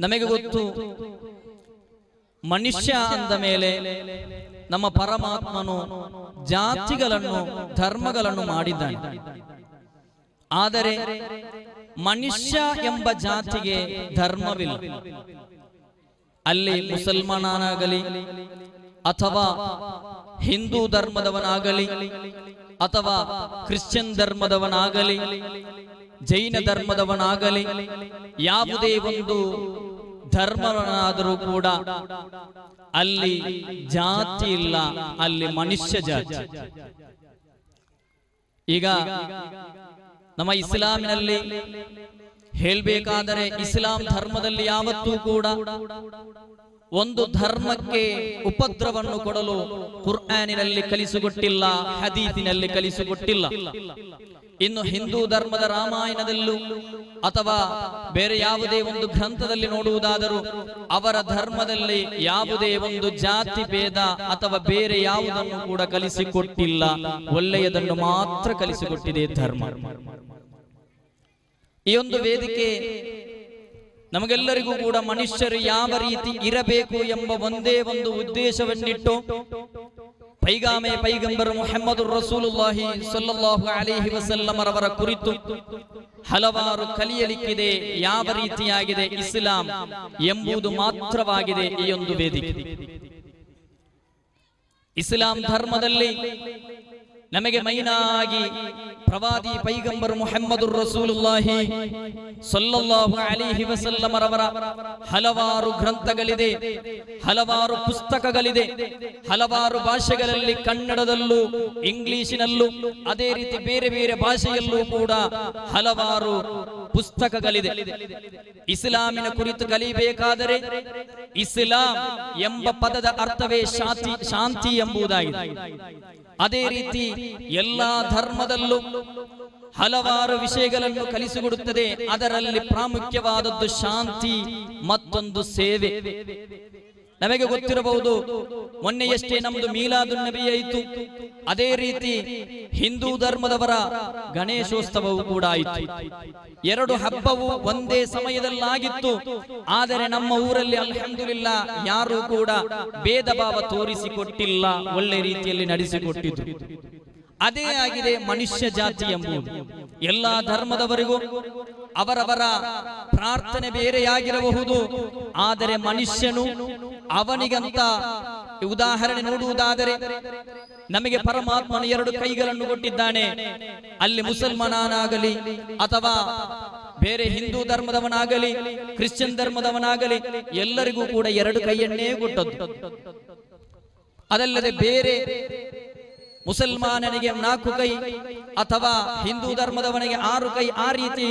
ನಮಗೆ ಗೊತ್ತು. ಮನುಷ್ಯ ಅಂದ ಮೇಲೆ ನಮ್ಮ ಪರಮಾತ್ಮನು ಜಾತಿಗಳನ್ನು, ಧರ್ಮಗಳನ್ನು ಮಾಡಿದ್ದಾನೆ. ಆದರೆ ಮನುಷ್ಯ ಎಂಬ ಜಾತಿಗೆ ಧರ್ಮವಿಲ್ಲ. ಅಲ್ಲಿ ಮುಸಲ್ಮಾನನಾಗಲಿ ಅಥವಾ ಹಿಂದೂ ಧರ್ಮದವನಾಗಲಿ ಅಥವಾ ಕ್ರಿಶ್ಚಿಯನ್ ಧರ್ಮದವನಾಗಲಿ, ಜೈನ ಧರ್ಮದವನಾಗಲಿ, ಯಾವುದೇ ಒಂದು ಧರ್ಮವನಾದರೂ ಕೂಡ ಅಲ್ಲಿ ಜಾತಿ ಇಲ್ಲ, ಅಲ್ಲಿ ಮನುಷ್ಯ ಜಾತಿ. ಈಗ ನಮ್ಮ ಇಸ್ಲಾಮಿನಲ್ಲಿ ಹೇಳ್ಬೇಕಾದರೆ ಇಸ್ಲಾಂ ಧರ್ಮದಲ್ಲಿ ಯಾವತ್ತೂ ಕೂಡ ಒಂದು ಧರ್ಮಕ್ಕೆ ಉಪದ್ರವನ್ನು ಕೊಡಲು ಕುರ್ಆನಿನಲ್ಲಿ ಕಲಿಸಿಕೊಟ್ಟಿಲ್ಲ ಹದೀತಿನಲ್ಲಿ ಕಲಿಸಿಕೊಟ್ಟಿಲ್ಲ ಇನ್ನು ಹಿಂದೂ ಧರ್ಮದ ರಾಮಾಯಣದಲ್ಲೂ ಅಥವಾ ಬೇರೆ ಯಾವುದೇ ಒಂದು ಗ್ರಂಥದಲ್ಲಿ ನೋಡುವುದಾದರೂ ಅವರ ಧರ್ಮದಲ್ಲಿ ಯಾವುದೇ ಒಂದು ಜಾತಿ ಭೇದ ಅಥವಾ ಬೇರೆ ಯಾವುದನ್ನು ಕೂಡ ಕಲಿಸಿಕೊಟ್ಟಿಲ್ಲ. ಒಳ್ಳೆಯದನ್ನು ಮಾತ್ರ ಕಲಿಸಿಕೊಟ್ಟಿದೆ ಧರ್ಮ. ಈ ಒಂದು ವೇದಿಕೆ ನಮಗೆಲ್ಲರಿಗೂ ಕೂಡ ಮನುಷ್ಯರು ಯಾವ ರೀತಿ ಇರಬೇಕು ಎಂಬ ಒಂದೇ ಒಂದು ಉದ್ದೇಶವನ್ನಿಟ್ಟು ಪೈಗಾಮೆ ಪೈಗಂಬರ್ ಮೊಹಮ್ಮದ್ ರಸೂಲುಲ್ಲಾಹಿ ಸಲ್ಲಲ್ಲಾಹು ಅಲೈಹಿ ವಸಲ್ಲಮರವರ ಕುರಿತು ಹಲವಾರು ಕಲಿಯಲಿಕ್ಕಿದೆ, ಯಾವ ರೀತಿಯಾಗಿದೆ ಇಸ್ಲಾಂ ಎಂಬುದು ಮಾತ್ರವಾಗಿದೆ ಈ ಒಂದು ವೇದಿಕೆ. ಇಸ್ಲಾಂ ಧರ್ಮದಲ್ಲಿ ನಮಗೆ ಮೈನಾಗಿ ಪ್ರವಾದಿ ಪೈಗಂಬರ್ ಮುಹಮ್ಮದ್ ರಸೂಲುಲ್ಲಾಹಿ ಸಲ್ಲಲ್ಲಾಹು ಅಲೈಹಿ ವಸಲ್ಲಮರವರ ಹಲವಾರು ಗ್ರಂಥಗಳಿದೆ ಹಲವಾರು ಪುಸ್ತಕಗಳಿದೆ ಹಲವಾರು ಭಾಷೆಗಳಲ್ಲಿ ಕನ್ನಡದಲ್ಲೂ ಇಂಗ್ಲಿಶಿನಲ್ಲೂ ಅದೇ ರೀತಿ ಬೇರೆ ಬೇರೆ ಭಾಷೆಯಲ್ಲೂ ಕೂಡ ಹಲವಾರು ಪುಸ್ತಕಗಳಿದೆ. ಇಸ್ಲಾಮಿನ ಕುರಿತು ಕಲಿಬೇಕಾದರೆ ಇಸ್ಲಾಂ ಎಂಬ ಪದದ ಅರ್ಥವೇ ಶಾಂತಿ ಶಾಂತಿ ಎಂಬುದಾಗಿದೆ. ಅದೇ ರೀತಿ ಎಲ್ಲಾ ಧರ್ಮದಲ್ಲೂ ಹಲವಾರು ವಿಷಯಗಳನ್ನು ಕಲಿಸಿಕೊಡುತ್ತದೆ. ಅದರಲ್ಲಿ ಪ್ರಾಮುಖ್ಯವಾದದ್ದು ಶಾಂತಿ ಮತ್ತೊಂದು ಸೇವೆ. ನಮಗೆ ಗೊತ್ತಿರಬಹುದು, ಮೊನ್ನೆಯಷ್ಟೇ ನಮ್ದು ಮೀಲಾದು ನಬಿಯಾಯಿತು ಅದೇ ರೀತಿ ಹಿಂದೂ ಧರ್ಮದವರ ಗಣೇಶೋತ್ಸವವು ಕೂಡ ಆಯಿತು. ಎರಡು ಹಬ್ಬವು ಒಂದೇ ಸಮಯದಲ್ಲಾಗಿತ್ತು. ಆದರೆ ನಮ್ಮ ಊರಲ್ಲಿ ಅಲ್ಹಂದುಲಿಲ್ಲ, ಯಾರೂ ಕೂಡ ಭೇದ ಭಾವ ತೋರಿಸಿಕೊಟ್ಟಿಲ್ಲ, ಒಳ್ಳೆ ರೀತಿಯಲ್ಲಿ ನಡೆಸಿಕೊಟ್ಟಿದ್ರು. ಅದೇ ಆಗಿದೆ ಮನುಷ್ಯ ಜಾತಿ ಎಂಬುದು. ಎಲ್ಲಾ ಧರ್ಮದವರಿಗೂ ಅವರವರ ಪ್ರಾರ್ಥನೆ ಬೇರೆಯಾಗಿರಬಹುದು. ಆದರೆ ಮನುಷ್ಯನು ಅವನಿಗಂತ ಉದಾಹರಣೆ ನೋಡುವುದಾದರೆ, ನಮಗೆ ಪರಮಾತ್ಮನ ಎರಡು ಕೈಗಳನ್ನು ಕೊಟ್ಟಿದ್ದಾನೆ. ಅಲ್ಲಿ ಮುಸಲ್ಮಾನನಾಗಲಿ ಅಥವಾ ಬೇರೆ ಹಿಂದೂ ಧರ್ಮದವನಾಗಲಿ, ಕ್ರಿಶ್ಚಿಯನ್ ಧರ್ಮದವನಾಗಲಿ, ಎಲ್ಲರಿಗೂ ಕೂಡ ಎರಡು ಕೈಯನ್ನೇ ಕೊಟ್ಟದ್ದು. ಅದಲ್ಲದೆ ಬೇರೆ ಮುಸಲ್ಮಾನನಿಗೆ ನಾಲ್ಕು ಕೈ ಅಥವಾ ಹಿಂದೂ ಧರ್ಮದವನಿಗೆ ಆರು ಕೈ ಆ ರೀತಿ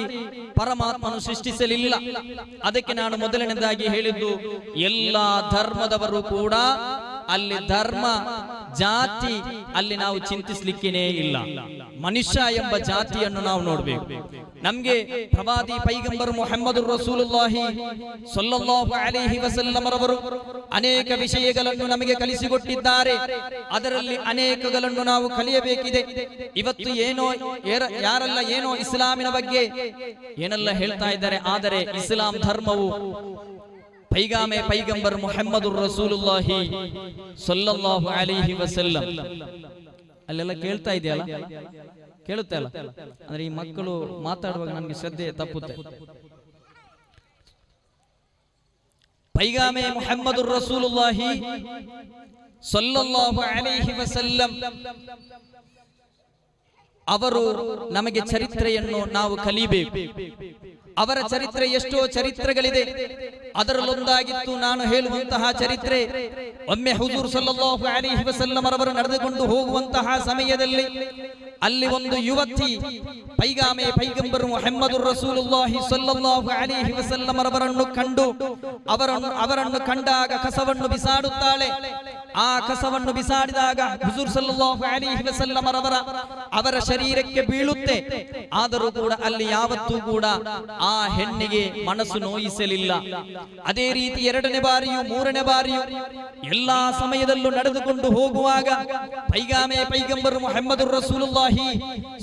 ಪರಮಾತ್ಮನು ಸೃಷ್ಟಿಸಲಿಲ್ಲ. ಅದಕ್ಕೆ ನಾನು ಮೊದಲನೇದಾಗಿ ಹೇಳಿದ್ದು, ಎಲ್ಲಾ ಧರ್ಮದವರು ಕೂಡ ಅಲ್ಲಿ ಧರ್ಮ ಜಾತಿ ಅಲ್ಲಿ ನಾವು ಚಿಂತಿಸ್ಲಿಕ್ಕೇನೆ ಇಲ್ಲ. ಮನುಷ್ಯ ಎಂಬ ಜಾತಿಯನ್ನು ನಾವು ನೋಡಬೇಕು. ನಮ್ಗೆ ಪ್ರವಾದಿ ಪೈಗಂಬರ್ ಮೊಹಮ್ಮದ್ ರಸೂಲುಲ್ಲಾಹಿ ಸಲ್ಲಲ್ಲಾಹು ಅಲೈಹಿ ವಸಲ್ಲಮರವರು ಅನೇಕ ವಿಷಯಗಳನ್ನು ನಮಗೆ ಕಲಿಸಿಕೊಟ್ಟಿದ್ದಾರೆ. ಅದರಲ್ಲಿ ಅನೇಕಗಳನ್ನು ನಾವು ಕಲಿಯಬೇಕಿದೆ. ಇವತ್ತು ಏನೋ ಯಾರಲ್ಲ ಯಾರೆಲ್ಲ ಏನೋ ಇಸ್ಲಾಮಿನ ಬಗ್ಗೆ ಏನೆಲ್ಲ ಹೇಳ್ತಾ ಇದ್ದಾರೆ. ಆದರೆ ಇಸ್ಲಾಂ ಧರ್ಮವು ಪೈಗಾಮೆ ಪೈಗಂಬರ್ ಮುಹಮ್ಮದ್ ರಸೂಲುಲ್ಲಾಹಿ ಸಲ್ಲಲ್ಲಾಹು ಅಲೈಹಿ ವಸಲ್ಲಂ ಅಲ್ಲೆಲ್ಲ ಕೇಳ್ತಾ ಇದೆಯಲ್ಲ ಕೇಳುತ್ತೆ ಅಲ್ಲ ಅಂದ್ರೆ ಈ ಮಕ್ಕಳು ಮಾತಾಡುವಾಗ ನಮ್ಗೆ ಶ್ರದ್ಧೆ ತಪ್ಪುತ್ತೆ ಪೈಗಾಮೆ ಮುಹಮ್ಮದ್ ರಸೂಲುಲ್ಲಾಹಿ ಸಲ್ಲಲ್ಲಾಹು ಅಲೈಹಿ ವಸಲ್ಲಂ ಅವರು ನಮಗೆ ಚರಿತ್ರೆಯನ್ನು ನಾವು ಕಲಿಬೇಕು. ಅವರ ಚರಿತ್ರೆ ಎಷ್ಟೋ ಚರಿತ್ರೆಗಳಿದೆ. ಅದರಲ್ಲೊಂದಾಗಿತ್ತು ನಾನು ಹೇಳುವಂತಹ ಚರಿತ್ರೆ. ಒಮ್ಮೆ ಹುಜೂರ್ ಸಲ್ಲಲ್ಲಾಹು ಅಲೈಹಿ ವಸಲ್ಲಮರವರು ನಡೆದುಕೊಂಡು ಹೋಗುವಂತಹ ಸಮಯದಲ್ಲಿ ಅಲ್ಲಿ ಒಂದು ಯುವತಿ ಪೈಗಾಮೆ ಪೈಗಂಬರ್ ಮುಹಮ್ಮದ್ ರಸೂಲುಲ್ಲಾಹಿ ಸಲ್ಲಲ್ಲಾಹು ಅಲೈಹಿ ವಸಲ್ಲಮರವರನ್ನು ಕಂಡು ಅವರನ್ನು ಅವರನ್ನು ಕಂಡಾಗ ಕಸವನ್ನು ಬಿಸಾಡುತ್ತಾಳೆ. ಆ ಕಸವನ್ನು ಬಿಸಾಡಿದಾಗ ಹುಜೂರ್ ಸಲ್ಲಲ್ಲಾಹು ಅಲೈಹಿ ವಸಲ್ಲಮರವರ ಅವರ ಶರೀರಕ್ಕೆ ಬೀಳುತ್ತೆ. ಆದರೂ ಕೂಡ ಅಲ್ಲಿ ಯಾವತ್ತೂ ಕೂಡ ಆ ಹೆಣ್ಣಿಗೆ ಮನಸ್ಸು ನೋಯಿಸಲಿಲ್ಲ. ಅದೇ ರೀತಿ ಎರಡನೇ ಬಾರಿಯೂ ಮೂರನೇ ಬಾರಿಯು ಎಲ್ಲಾ ಸಮಯದಲ್ಲೂ ನಡೆದುಕೊಂಡು ಹೋಗುವಾಗ ಪೈಗಾಮೆ ಪೈಗಂಬರು ಮೊಹಮ್ಮದ್ ರಸೂಲುಲ್ಲಾಹಿ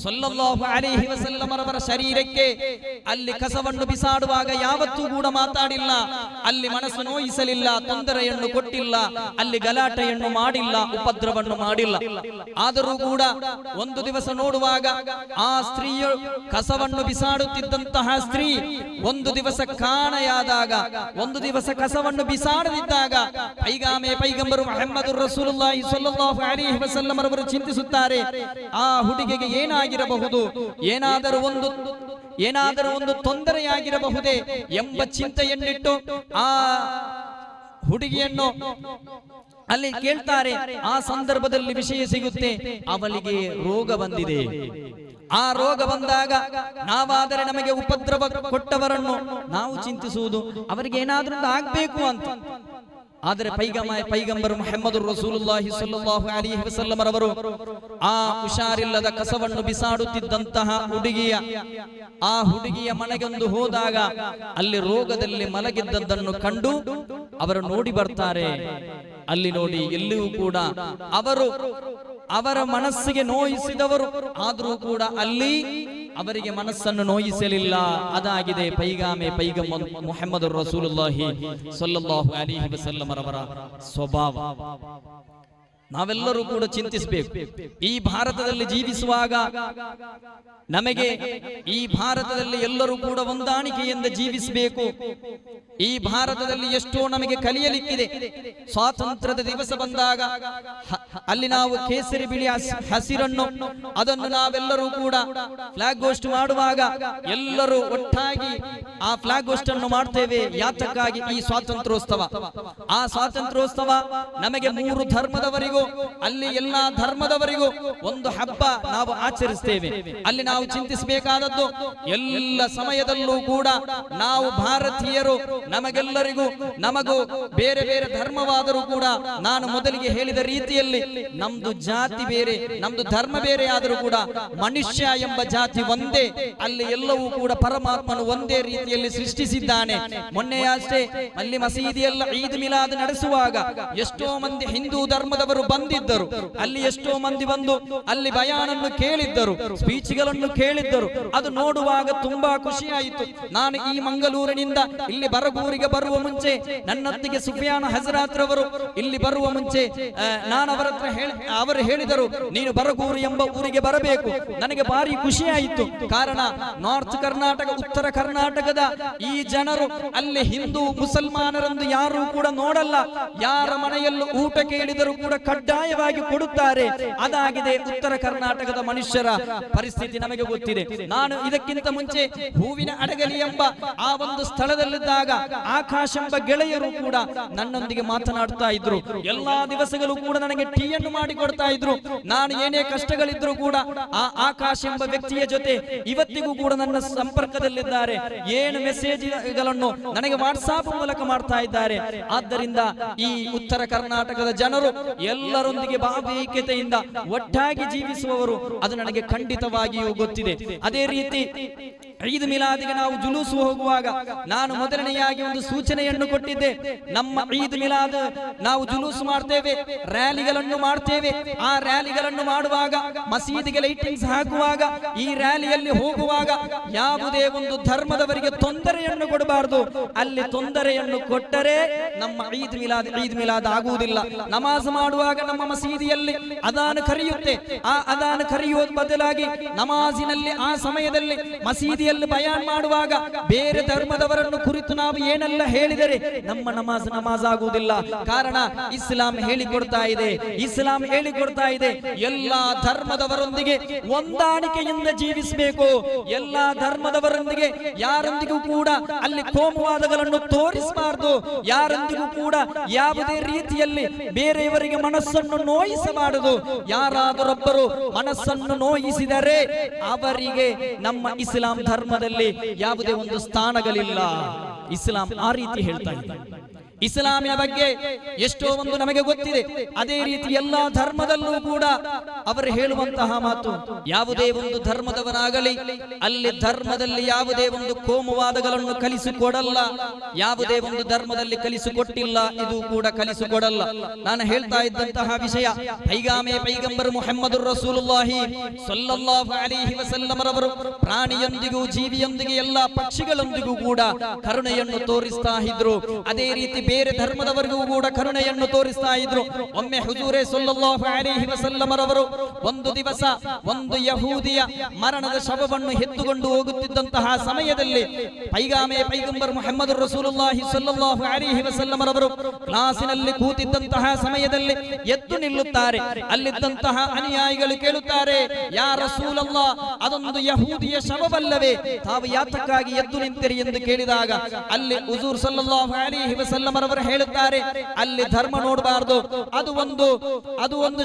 ಸೊಲ್ಲಲ್ಲಾಹು ಅಲೈಹಿ ವಸಲ್ಲಮರವರ ಶರೀರಕ್ಕೆ ಅಲ್ಲಿ ಕಸವನ್ನು ಬಿಸಾಡುವಾಗ ಯಾವತ್ತೂ ಕೂಡ ಮಾತಾಡಿಲ್ಲ. ಅಲ್ಲಿ ಮನಸ್ಸು ನೋಯಿಸಲಿಲ್ಲ, ತೊಂದರೆಯನ್ನು ಕೊಟ್ಟಿಲ್ಲ, ಅಲ್ಲಿ ಗಲಾಟೆಯನ್ನು ಮಾಡಿಲ್ಲ, ಉಪದ್ರವನ್ನು ಮಾಡಿಲ್ಲ. ಆದರೂ ಕೂಡ ಒಂದು ದಿವಸ ನೋಡುವಾಗ ಆ ಸ್ತ್ರೀಯು ಕಸವನ್ನು ಬಿಸಾಡುತ್ತಿದ್ದಂತಹ ಸ್ತ್ರೀ ಒಂದು ದಿವಸ ಕಾಣೆಯಾದಾಗ, ಒಂದು ದಿವಸ ಕಸವನ್ನು ಬಿಸಾಡದಿದ್ದಾಗ ಪೈಗಾಮೆ ಪೈಗಂಬರು ಮೊಹಮ್ಮದ್ ರಸೂಲುಲ್ಲಾಹಿ ಸಲ್ಲಲ್ಲಾಹು ಅಲೈಹಿ ವಸಲ್ಲಂ ರವರು ಚಿಂತಿಸುತ್ತಾರೆ, ಆ ಹುಡುಗಿಗೆ ಏನಾಗಿರಬಹುದು? ಏನಾದರೂ ಒಂದು ಏನಾದರೂ ಒಂದು ತೊಂದರೆಯಾಗಿರಬಹುದೇ ಎಂಬ ಚಿಂತೆಯನ್ನಿಟ್ಟು ಆ ಹುಡುಗಿಯನ್ನು ಅಲ್ಲಿ ಕೇಳ್ತಾರೆ ಆ ಸಂದರ್ಭದಲ್ಲಿ ವಿಷಯ ಸಿಗುತ್ತೆ ಅವಳಿಗೆ ರೋಗ ಬಂದಿದೆ. ಆ ರೋಗ ಬಂದಾಗ ನಾವಾದರೆ ನಮಗೆ ಉಪದ್ರವ ಕೊಟ್ಟವರನ್ನು ನಾವು ಚಿಂತಿಸುವುದು ಅವರಿಗೆ ಏನಾದ್ರೂ ಆಗ್ಬೇಕು ಅಂತ. ಆದರೆ ಪೈಗಮ ಪೈಗಂಬರು ಮೊಹಮ್ಮದ್ ರಸೂಲುಲ್ಲಾಹಿ ಸಲ್ಲಲ್ಲಾಹು ಅಲೈಹಿ ವಸಲ್ಲಂ ರವರು ಆ ಹುಷಾರಿಲ್ಲದ ಕಸವನ್ನು ಬಿಸಾಡುತ್ತಿದ್ದಂತಹ ಹುಡುಗಿಯ ಆ ಹುಡುಗಿಯ ಮನೆಗೊಂದು ಹೋದಾಗ ಅಲ್ಲಿ ರೋಗದಲ್ಲಿ ಮಲಗಿದ್ದದ್ದನ್ನು ಕಂಡು ಅವರು ನೋಡಿ ಬರ್ತಾರೆ. ಅಲ್ಲಿ ನೋಡಿ ಎಲ್ಲಿಯೂ ಕೂಡ ಅವರು ಅವರ ಮನಸ್ಸಿಗೆ ನೋಯಿಸಿದವರು. ಆದರೂ ಕೂಡ ಅಲ್ಲಿ ಅವರಿಗೆ ಮನಸ್ಸನ್ನು ನೋಯಿಸಲಿಲ್ಲ. ಅದಾಗಿದೆ ಪೈಗಾಮೆ ಪೈಗಮ್ಮ ಮೊಹಮ್ಮದ್ ರಸೂಲುಲ್ಲಾಹಿ ಸಲ್ಲಲ್ಲಾಹು ಅಲಿಹಿ ವಸಲ್ಲಮರವರ ಸ್ವಭಾವ. ನಾವೆಲ್ಲರೂ ಕೂಡ ಚಿಂತಿಸಬೇಕು. ಈ ಭಾರತದಲ್ಲಿ ಜೀವಿಸುವಾಗ ನಮಗೆ ಈ ಭಾರತದಲ್ಲಿ ಎಲ್ಲರೂ ಕೂಡ ಹೊಂದಾಣಿಕೆಯಿಂದ ಜೀವಿಸಬೇಕು. ಈ ಭಾರತದಲ್ಲಿ ಎಷ್ಟೋ ನಮಗೆ ಕಲಿಯಲಿಕ್ಕಿದೆ. ಸ್ವಾತಂತ್ರ್ಯದ ದಿವಸ ಬಂದಾಗ ಅಲ್ಲಿ ನಾವು ಕೇಸರಿ ಬಿಳಿ ಹಸ್- ಹಸಿರನ್ನು ಅದನ್ನು ನಾವೆಲ್ಲರೂ ಕೂಡ ಫ್ಲಾಗ್ ಹೋಸ್ಟ್ ಮಾಡುವಾಗ ಎಲ್ಲರೂ ಒಟ್ಟಾಗಿ ಆ ಫ್ಲಾಗ್ ಹೋಸ್ಟ್ ಅನ್ನು ಮಾಡ್ತೇವೆ. ಯಾತಕ್ಕಾಗಿ? ಈ ಸ್ವಾತಂತ್ರ್ಯೋತ್ಸವ. ಆ ಸ್ವಾತಂತ್ರ್ಯೋತ್ಸವ ನಮಗೆ ಮೂರು ಧರ್ಮದವರಿಗೂ ಅಲ್ಲಿ ಎಲ್ಲಾ ಧರ್ಮದವರಿಗೂ ಒಂದು ಹಬ್ಬ ನಾವು ಆಚರಿಸ್ತೇವೆ. ಅಲ್ಲಿ ನಾವು ಚಿಂತಿಸಬೇಕಾದದ್ದು ಎಲ್ಲ ಸಮಯದಲ್ಲೂ ಕೂಡ ನಾವು ಭಾರತೀಯರು, ನಮಗೆಲ್ಲರಿಗೂ, ನಮಗೂ ಬೇರೆ ಬೇರೆ ಧರ್ಮವಾದರೂ ಕೂಡ ನಾನು ಮೊದಲಿಗೆ ಹೇಳಿದ ರೀತಿಯಲ್ಲಿ ನಮ್ದು ಜಾತಿ ಬೇರೆ, ನಮ್ದು ಧರ್ಮ ಬೇರೆ ಆದರೂ ಕೂಡ ಮನುಷ್ಯ ಎಂಬ ಜಾತಿ ಒಂದೇ, ಅಲ್ಲಿ ಎಲ್ಲವೂ ಕೂಡ ಪರಮಾತ್ಮನು ಒಂದೇ ರೀತಿಯಲ್ಲಿ ಸೃಷ್ಟಿಸಿದ್ದಾನೆ. ಮೊನ್ನೆ ಅಷ್ಟೇ ಅಲ್ಲಿ ಮಸೀದಿಯಲ್ಲ ಈದ್ ಮಿಲಾದ್ ನಡೆಸುವಾಗ ಎಷ್ಟೋ ಮಂದಿ ಹಿಂದೂ ಧರ್ಮದವರು ಬಂದಿದ್ದರು. ಅಲ್ಲಿ ಎಷ್ಟೋ ಮಂದಿ ಬಂದು ಅಲ್ಲಿ ಬಯಾನನ್ನು ಕೇಳಿದ್ದರು, ಸ್ಪೀಚ್ಗಳನ್ನು ಕೇಳಿದ್ದರು. ಅದು ನೋಡುವಾಗ ತುಂಬಾ ಖುಷಿಯಾಯಿತು. ನಾನು ಈ ಮಂಗಳೂರಿನಿಂದ ಇಲ್ಲಿ ಬರಗೂರಿಗೆ ಬರುವ ಮುಂಚೆ ನನ್ನೊತ್ತಿಗೆ ಸುಫಿಯಾನ ಹಜರಾತ್ರವರು ಇಲ್ಲಿ ಬರುವ ಮುಂಚೆ ನಾನು ಅವರ ಹತ್ರ ಅವರು ಹೇಳಿದರು, ನೀನು ಬರಗೂರು ಎಂಬ ಊರಿಗೆ ಬರಬೇಕು. ನನಗೆ ಭಾರಿ ಖುಷಿಯಾಯಿತು. ಕಾರಣ ನಾರ್ತ್ ಕರ್ನಾಟಕ, ಉತ್ತರ ಕರ್ನಾಟಕದ ಈ ಜನರು ಅಲ್ಲಿ ಹಿಂದೂ, ಮುಸಲ್ಮಾನರಂದು ಯಾರು ಕೂಡ ನೋಡಲ್ಲ. ಯಾರ ಮನೆಯಲ್ಲೂ ಊಟ ಕೇಳಿದರೂ ಕೂಡ ಕಡ್ಡಾಯವಾಗಿ ಕೊಡುತ್ತಾರೆ. ಅದಾಗಿದೆ ಉತ್ತರ ಕರ್ನಾಟಕದ ಮನುಷ್ಯರ ಪರಿಸ್ಥಿತಿ ನಮಗೆ ಗೊತ್ತಿದೆ. ನಾನು ಇದಕ್ಕಿಂತ ಮುಂಚೆ ಹೂವಿನ ಅಡಗಲಿ ಎಂಬ ಆ ಒಂದು ಸ್ಥಳದಲ್ಲಿದ್ದಾಗ ಆಕಾಶ ಎಂಬ ಗೆಳೆಯರು ಕೂಡ ನನ್ನೊಂದಿಗೆ ಮಾತನಾಡ್ತಾ ಇದ್ರು. ಎಲ್ಲಾ ದಿವಸಗಳು ಕೂಡ ನನಗೆ ಟೀಯನ್ನು ಮಾಡಿ ಕೊಡ್ತಾ ಇದ್ರು. ನಾನು ಏನೇ ಕಷ್ಟಗಳಿದ್ರು ಕೂಡ ಆ ಆಕಾಶ ಎಂಬ ವ್ಯಕ್ತಿಯ ಜೊತೆ ಇವತ್ತಿಗೂ ಕೂಡ ನನ್ನ ಸಂಪರ್ಕದಲ್ಲಿದ್ದಾರೆ. ಏನು ಮೆಸೇಜ್ಗಳನ್ನು ನನಗೆ ವಾಟ್ಸಾಪ್ ಮೂಲಕ ಮಾಡ್ತಾ ಇದ್ದಾರೆ. ಆದ್ದರಿಂದ ಈ ಉತ್ತರ ಕರ್ನಾಟಕದ ಜನರು ಎಲ್ಲರೊಂದಿಗೆ ಭಾವೈಕ್ಯತೆಯಿಂದ ಒಟ್ಟಾಗಿ ಜೀವಿಸುವವರು ಅದು ನನಗೆ ಖಂಡಿತವಾಗಿಯೂ ಗೊತ್ತಿದೆ. ಅದೇ ರೀತಿ ಈದ್ ಮಿಲಾದಿಗೆ ನಾವು ಜುಲೂಸು ಹೋಗುವಾಗ ನಾನು ಮೊದಲನೆಯಾಗಿ ಒಂದು ಸೂಚನೆಯನ್ನು ಕೊಟ್ಟಿದ್ದೆ. ನಮ್ಮ ಈದ್ ಮಿಲಾದ್ ನಾವು ಜುಲೂಸು ಮಾಡ್ತೇವೆ, ರ್ಯಾಲಿಗಳನ್ನು ಮಾಡ್ತೇವೆ. ಆ ರ್ಯಾಲಿಗಳನ್ನು ಮಾಡುವಾಗ ಮಸೀದಿಗೆ ಲೈಟಿಂಗ್ಸ್ ಹಾಕುವಾಗ, ಈ ರ್ಯಾಲಿಯಲ್ಲಿ ಹೋಗುವಾಗ ಯಾವುದೇ ಒಂದು ಧರ್ಮದವರಿಗೆ ತೊಂದರೆಯನ್ನು ಕೊಡಬಾರದು. ಅಲ್ಲಿ ತೊಂದರೆಯನ್ನು ಕೊಟ್ಟರೆ ನಮ್ಮ ಈದ್ ಮಿಲಾದ್ ಈದ್ ಮಿಲಾದ್ ಆಗುವುದಿಲ್ಲ. ನಮಾಜ್ ಮಾಡುವಾಗ ನಮ್ಮ ಮಸೀದಿಯಲ್ಲಿ ಅದಾನ ಕರೆಯುತ್ತೆ. ಆ ಅದಾನ ಕರೆಯುವ ಬದಲಾಗಿ ನಮಾಜಿನಲ್ಲಿ ಆ ಸಮಯದಲ್ಲಿ ಮಸೀದಿಯಲ್ಲಿ ಬಯಾನ್ ಮಾಡುವಾಗ ಬೇರೆ ಧರ್ಮದವರನ್ನು ಕುರಿತು ನಾವು ಏನೆಲ್ಲ ಹೇಳಿದರೆ ನಮ್ಮ ನಮಾಜ್ ನಮಾಜ್ ಆಗುವುದಿಲ್ಲ. ಕಾರಣ ಇಸ್ಲಾಂ ಹೇಳಿಕೊಡ್ತಾ ಇದೆ. ಇಸ್ಲಾಂ ಹೇಳಿಕೊಡ್ತಾ ಇದೆ. ಎಲ್ಲಾ ಧರ್ಮದವರೊಂದಿಗೆ ಹೊಂದಾಣಿಕೆಯಿಂದ ಜೀವಿಸಬೇಕು. ಎಲ್ಲಾ ಧರ್ಮದವರೊಂದಿಗೆ ಯಾರೊಂದಿಗೂ ಕೂಡ ಅಲ್ಲಿ ಕೋಮುವಾದಗಳನ್ನು ತೋರಿಸಬಾರದು. ಯಾರೊಂದಿಗೂ ಕೂಡ ಯಾವುದೇ ರೀತಿಯಲ್ಲಿ ಬೇರೆಯವರಿಗೆ ಮನಸ್ಸನ್ನು ನೋಯಿಸಬಾರದು. ಯಾರಾದರೊಬ್ಬರು ಮನಸ್ಸನ್ನು ನೋಯಿಸಿದರೆ ಅವರಿಗೆ ನಮ್ಮ ಇಸ್ಲಾಂ ಧರ್ಮದಲ್ಲಿ ಯಾವುದೇ ಒಂದು ಸ್ಥಾನಗಳಿಲ್ಲ. ಇಸ್ಲಾಂ ಆ ರೀತಿ ಹೇಳ್ತಾ ಇದೆ. ಇಸ್ಲಾಮಿನ ಬಗ್ಗೆ ಎಷ್ಟೋ ಒಂದು ನಮಗೆ ಗೊತ್ತಿದೆ. ಅದೇ ರೀತಿ ಎಲ್ಲಾ ಧರ್ಮದಲ್ಲೂ ಕೂಡ ಅವರು ಹೇಳುವಂತಹ ಮಾತು, ಯಾವುದೇ ಒಂದು ಧರ್ಮದವನಾಗಲಿ ಅಲ್ಲಿ ಧರ್ಮದಲ್ಲಿ ಯಾವುದೇ ಒಂದು ಕೋಮುವಾದಗಳನ್ನು ಕಲಿಸಿಕೊಡಲ್ಲ, ಯಾವುದೇ ಒಂದು ಧರ್ಮದಲ್ಲಿ ಕಲಿಸಿಕೊಟ್ಟಿಲ್ಲ, ಇದು ಕೂಡ ಕಲಿಸಿಕೊಡಲ್ಲ. ನಾನು ಹೇಳ್ತಾ ಇದ್ದಂತಹ ವಿಷಯ, ಪೈಗಾಮೆ ಪೈಗಂಬರ್ ಮೊಹಮ್ಮದ್ ರಸೂಲುಲ್ಲಾಹಿ ಸಲ್ಲಲ್ಲಾಹು ವಸಲ್ಲಮರವರು ಪ್ರಾಣಿಯೊಂದಿಗೂ ಜೀವಿಯೊಂದಿಗೆ ಎಲ್ಲ ಪಕ್ಷಿಗಳೊಂದಿಗೂ ಕೂಡ ಕರುಣೆಯನ್ನು ತೋರಿಸ್ತಾ ಇದ್ರು. ಅದೇ ರೀತಿ ಬೇರೆ ಧರ್ಮದವರಿಗೂ ಕೂಡ ಕರುಣೆಯನ್ನು ತೋರಿಸ್ತಾ ಇದ್ರು. ಒಮ್ಮೆ ಹುಜೂರೆ ಸಲ್ಲಲ್ಲಾಹು ಒಂದು ದಿವಸ ಒಂದು ಯಹೂದಿಯ ಮರಣದ ಶವವನ್ನು ಹೆತ್ತುಕೊಂಡು ಹೋಗುತ್ತಿದ್ದಂತಹ ಸಮಯದಲ್ಲಿ ಪೈಗಾಮೆ ಪೈಗಂಬರ್ ಮೊಹಮ್ಮದ್ ರಸೂಲುಲ್ಲಾಹಿ ಸೊಲ್ಲಾಹು ಅಲೈಹಿ ವಸಲ್ಲಮರವರು ಕ್ಲಾಸಿನಲ್ಲಿ ಕೂತಿದ್ದಂತಹ ಸಮಯದಲ್ಲಿ ಎದ್ದು ನಿಲ್ಲುತ್ತಾರೆ. ಅಲ್ಲಿದ್ದಂತಹ ಅನುಯಾಯಿಗಳು ಕೇಳುತ್ತಾರೆ, ಯಾ ರಸೂಲಲ್ಲ ಅದೊಂದು ಯಹೂದಿಯ ಶವವಲ್ಲವೇ? ತಾವು ಯಾತಕ್ಕಾಗಿ ಎದ್ದು ನಿಂತಿರಿ? ಎಂದು ಕೇಳಿದಾಗ ಅಲ್ಲಿ ಹುಜೂರ್ ಸಲ್ಲಲ್ಲಾಹು ಅಲೈಹಿ ವಸಲ್ಲಮರವರು ಹೇಳುತ್ತಾರೆ, ಅಲ್ಲಿ ಧರ್ಮ ನೋಡಬಾರದು. ಅದು ಒಂದು ಅದು ಒಂದು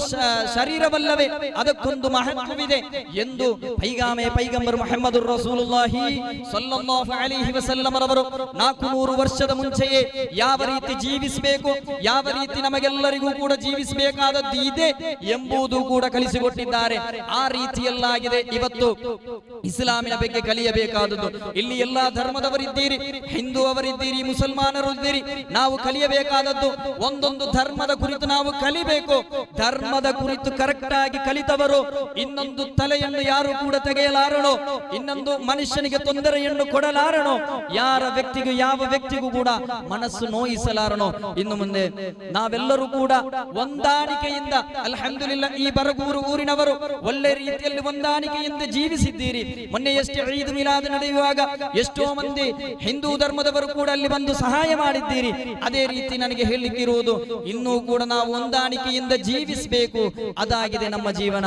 ಶರೀರವಲ್ಲವೇ, ಅದಕ್ಕೊಂದು ಮಹತ್ವವಿದೆ ಎಂದು ಪೈಗಾಮೆ ಪೈಗಂಬರ್ ಮೊಹಮ್ಮದ್ ರಸೂಲುಲ್ಲಾಹಿ ಸಲ್ಲಲ್ಲಾಹು ಅಲೈಹಿ ವಸಲ್ಲಮರವರು ನಾಲ್ಕು ನೂರು ವರ್ಷದ ಮುಂಚೆಯೇ ಯಾವ ರೀತಿ ಜೀವಿಸಬೇಕು, ಯಾವ ರೀತಿ ನಮಗೆಲ್ಲರಿಗೂ ಕೂಡ ಜೀವಿಸಬೇಕಾದದ್ದು ಇದೆ ಎಂಬುದು ಕೂಡ ಕಲಿಸಿಕೊಟ್ಟಿದ್ದಾರೆ. ಆ ರೀತಿಯಲ್ಲಾಗಿದೆ ಇವತ್ತು ಇಸ್ಲಾಮಿನ ಬಗ್ಗೆ ಕಲಿಯಬೇಕಾದದ್ದು. ಇಲ್ಲಿ ಎಲ್ಲಾ ಧರ್ಮದವರಿದ್ದೀರಿ ಹಿಂದೂ ಅವರಿದ್ದೀರಿ ಮುಸಲ್ಮಾನರು ಇದ್ದೀರಿ ನಾವು ಕಲಿಯಬೇಕಾದದ್ದು ಒಂದೊಂದು ಧರ್ಮದ ಕುರಿತು ನಾವು ಕಲಿಬೇಕು. ಧರ್ಮದ ಕುರಿತು ಕರೆಕ್ಟ್ ಆಗಿ ಕಲಿತವರು ಇನ್ನೊಂದು ತಲೆಯನ್ನು ಯಾರು ಕೂಡ ತೆಗೆಯಲಾರನು, ಇನ್ನೊಂದು ಮನುಷ್ಯನಿಗೆ ತೊಂದರೆಯನ್ನು ಕೊಡಲಾರನು, ಯಾರ ವ್ಯಕ್ತಿಗೂ ಯಾವ ವ್ಯಕ್ತಿಗೂ ಕೂಡ ಮನಸ್ಸು ನೋಯಿಸಲಾರನು. ಇನ್ನು ಮುಂದೆ ನಾವೆಲ್ಲರೂ ಕೂಡ ಹೊಂದಾಣಿಕೆಯಿಂದ ಅಲ್ಹಂದುಲಿಲ್ಲ ಈ ಬರಗೂರು ಊರಿನವರು ಒಳ್ಳೆ ರೀತಿಯಲ್ಲಿ ಹೊಂದಾಣಿಕೆಯಿಂದ ಜೀವಿಸಿದ್ದೀರಿ. ಮೊನ್ನೆ ಎಷ್ಟು ಈದ್ ಮಿಲಾದ್ ನಡೆಯುವಾಗ ಎಷ್ಟೋ ಮಂದಿ ಹಿಂದೂ ಧರ್ಮದವರು ಕೂಡ ಅಲ್ಲಿ ಬಂದು ಸಹಾಯ ಮಾಡಿದ್ದೀರಿ. ಅದೇ ರೀತಿ ನನಗೆ ಹೇಳಲಿಕ್ಕಿರುವುದು ಇನ್ನೂ ಕೂಡ ನಾವು ಹೊಂದಾಣಿಕೆಯಿಂದ ಜೀವಿಸಬೇಕು. ಅದಾಗಿದೆ ನಮ್ಮ ಜೀವನ.